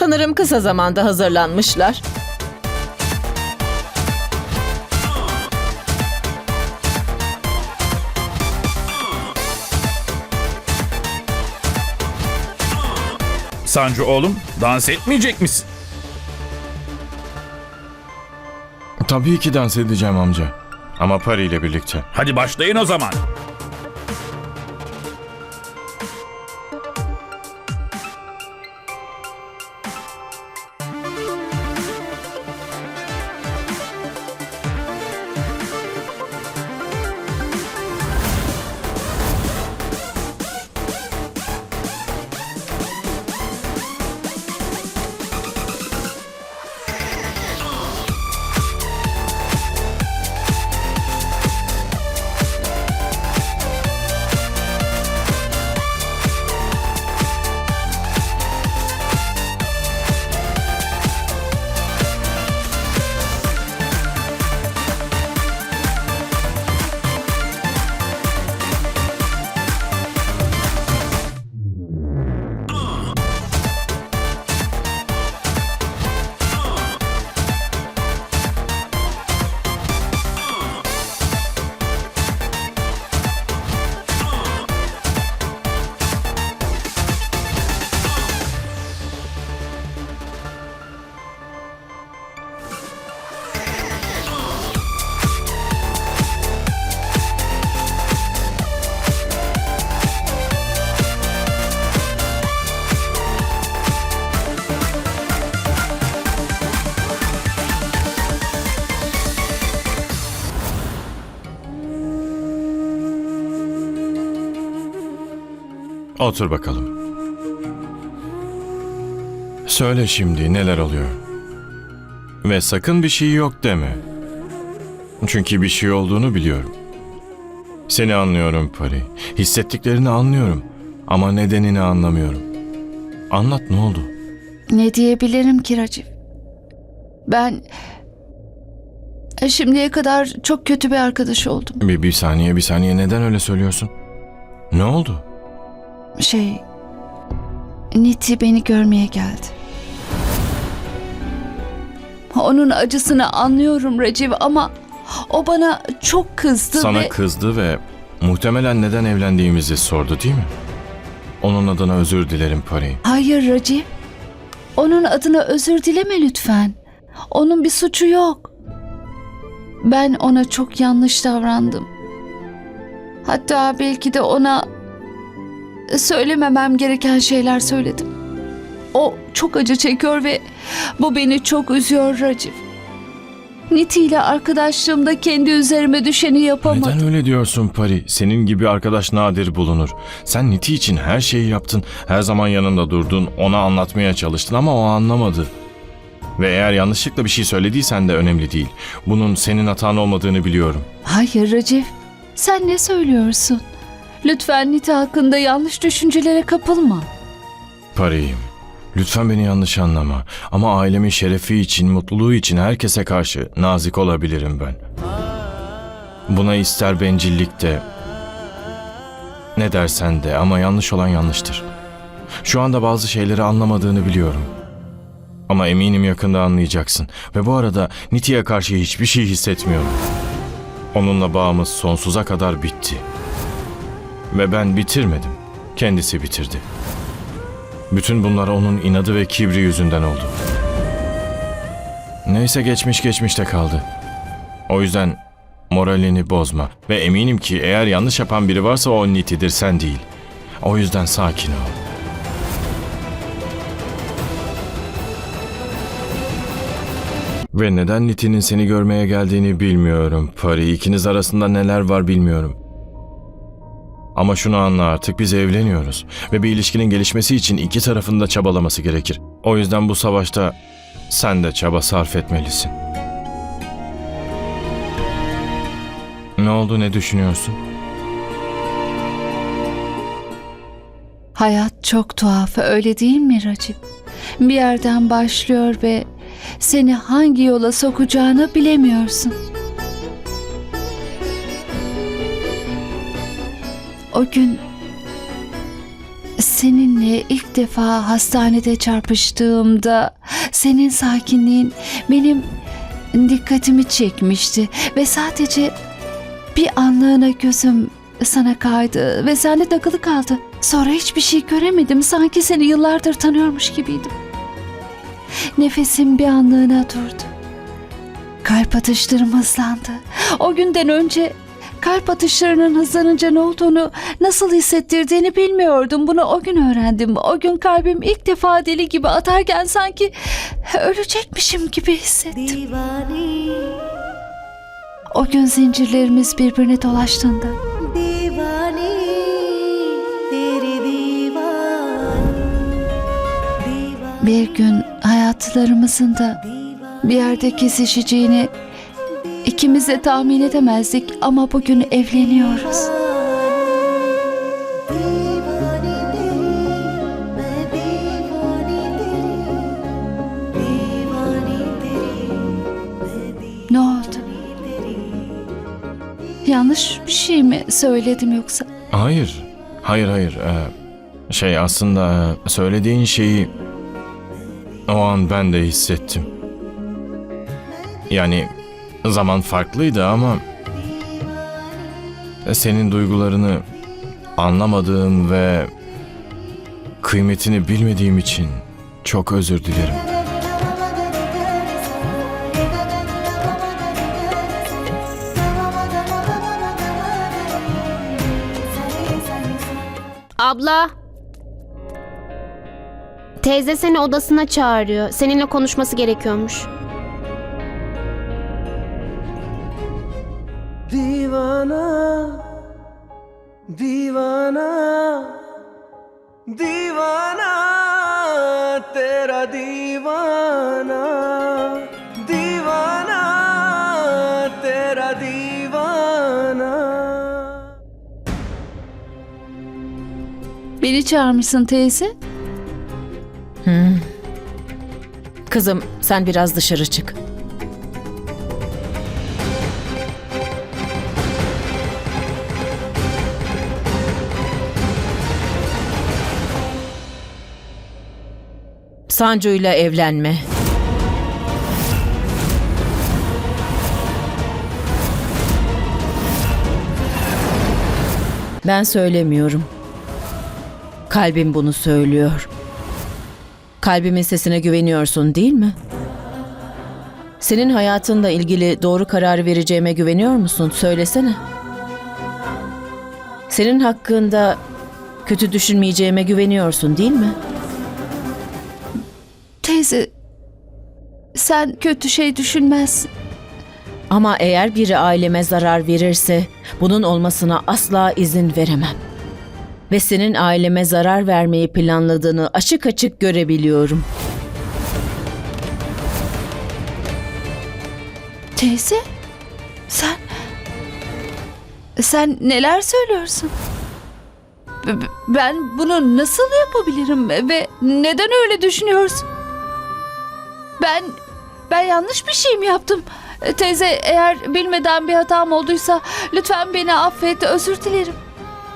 Sanırım kısa zamanda hazırlanmışlar. Sancı oğlum dans etmeyecek misin? Tabii ki dans edeceğim amca. Ama Pari ile birlikte. Hadi başlayın o zaman. Otur bakalım. Söyle şimdi neler oluyor. Ve sakın bir şey yok deme. Çünkü bir şey olduğunu biliyorum. Seni anlıyorum Pari. Hissettiklerini anlıyorum. Ama nedenini anlamıyorum. Anlat ne oldu? Ne diyebilirim ki Racif? Ben şimdiye kadar çok kötü bir arkadaş oldum. Bir, bir saniye bir saniye neden öyle söylüyorsun? Ne oldu? Şey, Niti beni görmeye geldi. Onun acısını anlıyorum Recep ama o bana çok kızdı Sana ve kızdı ve muhtemelen neden evlendiğimizi sordu değil mi? Onun adına özür dilerim Pari. hayır Recep. Onun adına özür dileme lütfen. Onun bir suçu yok. Ben ona çok yanlış davrandım. Hatta belki de ona söylememem gereken şeyler söyledim. O çok acı çekiyor ve bu beni çok üzüyor Racif. Niti ile arkadaşlığımda kendi üzerime düşeni yapamadım. Neden öyle diyorsun Pari? Senin gibi arkadaş nadir bulunur. Sen Niti için her şeyi yaptın. Her zaman yanında durdun. Ona anlatmaya çalıştın ama o anlamadı. Ve eğer yanlışlıkla bir şey söylediysen de önemli değil. Bunun senin hatan olmadığını biliyorum. Hayır Recep, sen ne söylüyorsun? Lütfen Niti hakkında yanlış düşüncelere kapılma. Pari'yim. Lütfen beni yanlış anlama. Ama ailemin şerefi için, mutluluğu için herkese karşı nazik olabilirim ben. Buna ister bencillik de, ne dersen de ama yanlış olan yanlıştır. Şu anda bazı şeyleri anlamadığını biliyorum. Ama eminim yakında anlayacaksın. Ve bu arada Niti'ye karşı hiçbir şey hissetmiyorum. Onunla bağımız sonsuza kadar bitti. Ve ben bitirmedim. Kendisi bitirdi. Bütün bunlar onun inadı ve kibri yüzünden oldu. Neyse geçmiş geçmişte kaldı. O yüzden moralini bozma ve eminim ki eğer yanlış yapan biri varsa o Niti'dir sen değil. O yüzden sakin ol. Ve neden Niti'nin seni görmeye geldiğini bilmiyorum. Pari ikiniz arasında neler var bilmiyorum. Ama şunu anla artık biz evleniyoruz ve bir ilişkinin gelişmesi için iki tarafın da çabalaması gerekir. O yüzden bu savaşta sen de çaba sarf etmelisin. Ne oldu ne düşünüyorsun? Hayat çok tuhaf, öyle değil mi Racip? Bir yerden başlıyor ve seni hangi yola sokacağını bilemiyorsun. O gün seninle ilk defa hastanede çarpıştığımda senin sakinliğin benim dikkatimi çekmişti ve sadece bir anlığına gözüm sana kaydı ve sende takılı kaldı. Sonra hiçbir şey göremedim. Sanki seni yıllardır tanıyormuş gibiydim. Nefesim bir anlığına durdu. Kalp atışlarım hızlandı. O günden önce Kalp atışlarının hızlanınca ne olduğunu, nasıl hissettirdiğini bilmiyordum. Bunu o gün öğrendim. O gün kalbim ilk defa deli gibi atarken sanki ölecekmişim gibi hissettim. O gün zincirlerimiz birbirine dolaştığında bir gün hayatlarımızın da bir yerde kesişeceğini İkimiz de tahmin edemezdik ama bugün evleniyoruz. Ne oldu? Yanlış bir şey mi söyledim yoksa? Hayır. Hayır hayır. Ee, şey aslında e, söylediğin şeyi o an ben de hissettim. Yani zaman farklıydı ama senin duygularını anlamadığım ve kıymetini bilmediğim için çok özür dilerim. Abla. Teyze seni odasına çağırıyor. Seninle konuşması gerekiyormuş. दीवाना दीवाना दीवाना तेरा दीवाना दीवाना तेरा दीवाना Beni çağırmışsın teyze. Kızım sen biraz dışarı çık. Sancu'yla evlenme. Ben söylemiyorum. Kalbim bunu söylüyor. Kalbimin sesine güveniyorsun değil mi? Senin hayatınla ilgili doğru karar vereceğime güveniyor musun? Söylesene. Senin hakkında kötü düşünmeyeceğime güveniyorsun değil mi? Teyze sen kötü şey düşünmezsin. Ama eğer biri aileme zarar verirse bunun olmasına asla izin veremem. Ve senin aileme zarar vermeyi planladığını açık açık görebiliyorum. Teyze sen sen neler söylüyorsun? Ben bunu nasıl yapabilirim ve neden öyle düşünüyorsun? Ben ben yanlış bir şey mi yaptım? E, Teyze eğer bilmeden bir hatam olduysa lütfen beni affet özür dilerim.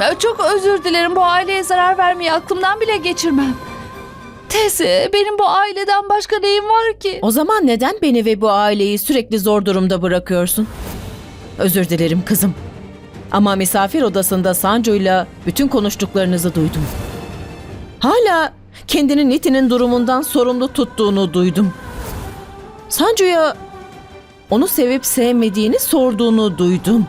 E, Çok özür dilerim bu aileye zarar vermeyi aklımdan bile geçirmem. Teyze benim bu aileden başka neyim var ki? O zaman neden beni ve bu aileyi sürekli zor durumda bırakıyorsun? Özür dilerim kızım. Ama misafir odasında Sanco'yla bütün konuştuklarınızı duydum. Hala kendini Niti'nin durumundan sorumlu tuttuğunu duydum. Sanco'ya onu sevip sevmediğini sorduğunu duydum.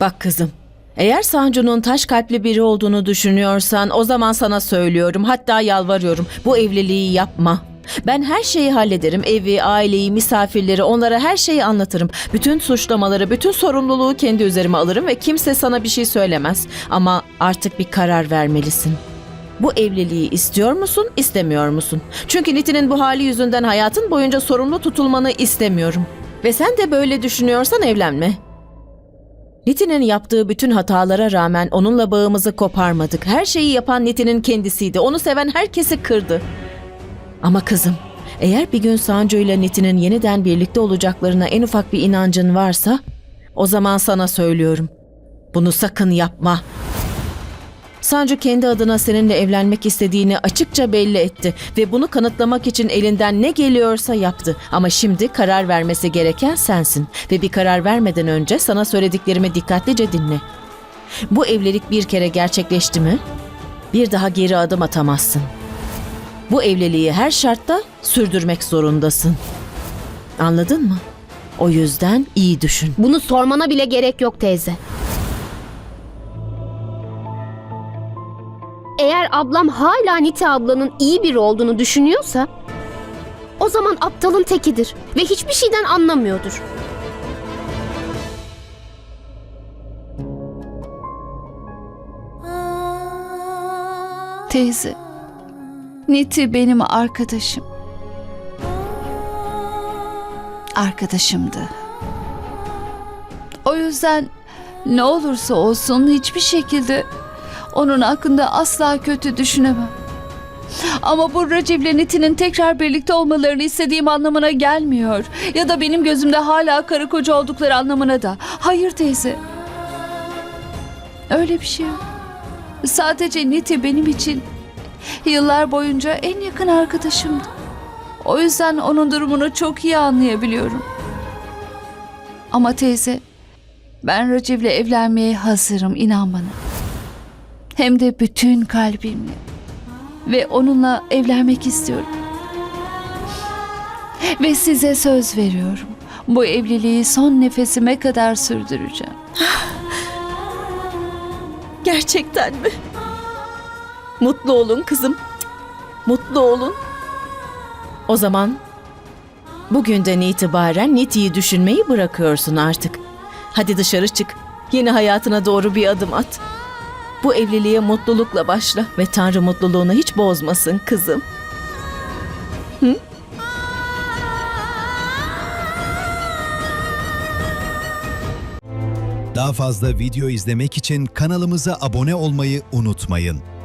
Bak kızım, eğer Sancu'nun taş kalpli biri olduğunu düşünüyorsan o zaman sana söylüyorum hatta yalvarıyorum bu evliliği yapma. Ben her şeyi hallederim. Evi, aileyi, misafirleri, onlara her şeyi anlatırım. Bütün suçlamaları, bütün sorumluluğu kendi üzerime alırım ve kimse sana bir şey söylemez. Ama artık bir karar vermelisin. Bu evliliği istiyor musun, istemiyor musun? Çünkü Nitin'in bu hali yüzünden hayatın boyunca sorumlu tutulmanı istemiyorum. Ve sen de böyle düşünüyorsan evlenme. Nitin'in yaptığı bütün hatalara rağmen onunla bağımızı koparmadık. Her şeyi yapan Nitin'in kendisiydi. Onu seven herkesi kırdı. Ama kızım, eğer bir gün Sancu ile Nitin'in yeniden birlikte olacaklarına en ufak bir inancın varsa, o zaman sana söylüyorum. Bunu sakın yapma. Sancu kendi adına seninle evlenmek istediğini açıkça belli etti ve bunu kanıtlamak için elinden ne geliyorsa yaptı. Ama şimdi karar vermesi gereken sensin ve bir karar vermeden önce sana söylediklerimi dikkatlice dinle. Bu evlilik bir kere gerçekleşti mi? Bir daha geri adım atamazsın. Bu evliliği her şartta sürdürmek zorundasın. Anladın mı? O yüzden iyi düşün. Bunu sormana bile gerek yok teyze. Ablam hala Nite ablanın iyi biri olduğunu düşünüyorsa o zaman aptalın tekidir ve hiçbir şeyden anlamıyordur. Teyze, Niti benim arkadaşım. Arkadaşımdı. O yüzden ne olursa olsun hiçbir şekilde onun hakkında asla kötü düşünemem. Ama bu Recep Niti'nin tekrar birlikte olmalarını istediğim anlamına gelmiyor. Ya da benim gözümde hala karı koca oldukları anlamına da. Hayır teyze. Öyle bir şey yok. Sadece Niti benim için yıllar boyunca en yakın arkadaşımdı. O yüzden onun durumunu çok iyi anlayabiliyorum. Ama teyze, ben Recep'le evlenmeye hazırım inan bana. Hem de bütün kalbimle. Ve onunla evlenmek istiyorum. Ve size söz veriyorum. Bu evliliği son nefesime kadar sürdüreceğim. Gerçekten mi? Mutlu olun kızım. Mutlu olun. O zaman bugünden itibaren Niti'yi düşünmeyi bırakıyorsun artık. Hadi dışarı çık. Yeni hayatına doğru bir adım at. Bu evliliğe mutlulukla başla ve Tanrı mutluluğunu hiç bozmasın kızım. Daha fazla video izlemek için kanalımıza abone olmayı unutmayın.